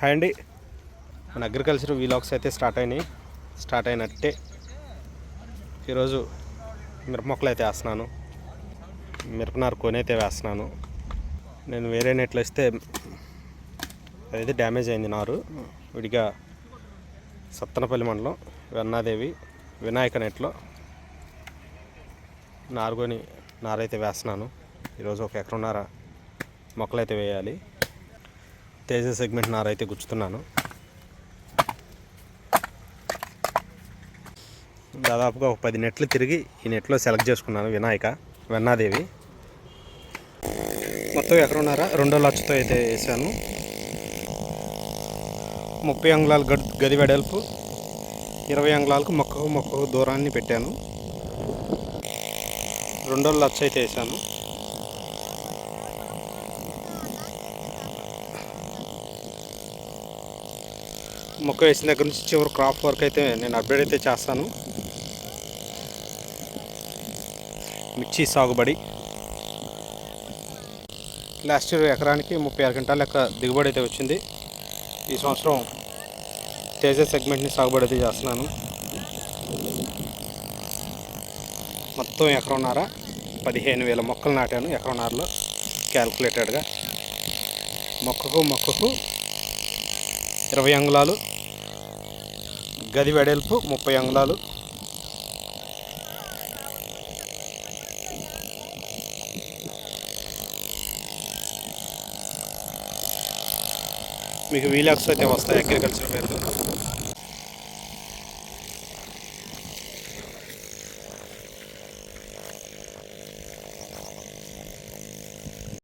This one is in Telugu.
హాయ్ అండి. మన అగ్రికల్చర్ వీలాగ్స్ అయితే స్టార్ట్ అయినాయి. స్టార్ట్ అయినట్టే ఈరోజు మిరప మొక్కలు అయితే వేస్తున్నాను. మిరపనారు కొనైతే వేస్తున్నాను. నేను వేరే నెట్లు వేస్తే అదైతే డ్యామేజ్ అయింది నారు. విడిగా సత్తనపల్లి మండలం వెన్నాదేవి వినాయక నెట్లో నారుకొని నారైతే వేస్తున్నాను. ఈరోజు ఒక ఎకరన్నర మొక్కలైతే వేయాలి. తేజ సెగ్మెంట్ నార అయితే గుచ్చుతున్నాను. దాదాపుగా ఒక పది నెట్లు తిరిగి ఈ నెట్లో సెలెక్ట్ చేసుకున్నాను వినాయక వెన్నాదేవి. మొత్తం ఎక్కడున్నారా రెండో లక్షతో అయితే వేసాను. ముప్పై అంగుళాల గడ్ గది వెడల్పు ఇరవై అంగుళాలకు మొక్కకు మొక్కకు దూరాన్ని పెట్టాను. రెండో లక్ష అయితే వేసాను. మొక్క వేసిన దగ్గర నుంచి చివరి క్రాప్ వర్క్ అయితే నేను అప్డేట్ అయితే చేస్తాను. మిర్చి సాగుబడి. లాస్ట్ ఇయర్ ఎకరానికి ముప్పై ఆరు గంటల లెక్క దిగుబడి అయితే వచ్చింది. ఈ సంవత్సరం తేజ సెగ్మెంట్ని సాగుబడి అయితే చేస్తున్నాను. మొత్తం ఎకరన్నర పదిహేను వేల మొక్కలు నాటాను ఎకరన్నరలో క్యాల్కులేటెడ్గా మొక్కకు మొక్కకు ఇరవై అంగుళాలు గది వెడల్పు ముప్పై అంగుళాలు. మీకు వీలాక్స్ అయితే వస్తాయి అగ్రికల్చర్ మీద